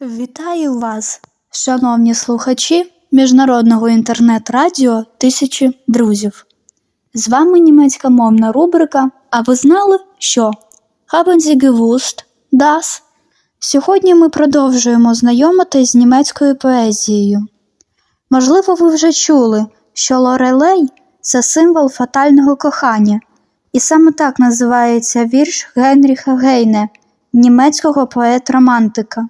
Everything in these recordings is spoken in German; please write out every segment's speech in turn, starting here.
Вітаю вас, шановні слухачі міжнародного інтернет-радіо Тисячі друзів. З вами німецька мовна рубрика. А ви знали, що Haben Sie? Сьогодні ми продовжуємо знайомитись з німецькою поезією. Можливо, ви вже чули, що Лорелей це символ фатального кохання, і саме так називається вірш Генріха Гейне, німецького поет-романтика.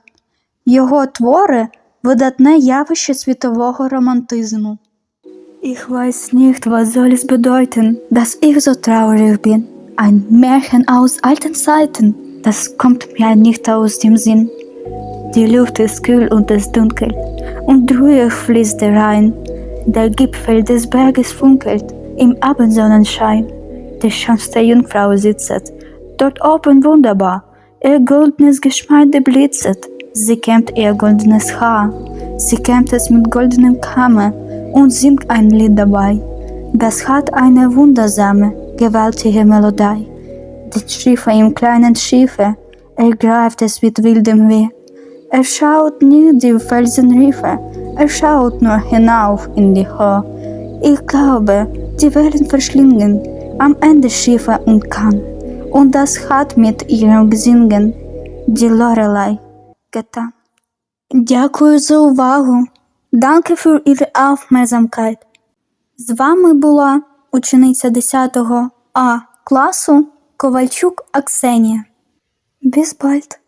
Його твори видатне явище світового романтизму. Ich weiß nicht, was soll es bedeuten, dass ich so traurig bin. Ein Märchen aus alten Zeiten, das kommt mir nicht aus dem Sinn. Die Luft ist kühl und es dunkel, und ruhig fließt der Rhein. Der Gipfel des Berges funkelt im Abendsonnenschein. Die schönste Jungfrau sitzt dort oben wunderbar. Ihr goldenes Geschmeide blitzet, sie kämmt ihr goldenes Haar. Sie kämmt es mit goldenem Kamme und singt ein Lied dabei. Das hat eine wundersame, gewaltige Melodie. Die Schiffe im kleinen Schiffe ergreift es mit wildem Weh. Er schaut nie die Felsenriffe, er schaut nur hinauf in die Höhe. Ich glaube, die werden verschlingen, am Ende Schiffe und Kahn. Und das hat mit ihrem Singen die Lorelei getan. Дякую за увагу. Danke für Ihre Aufmerksamkeit. З вами була учениця 10 А класу Ковальчук Аксенія. Bis.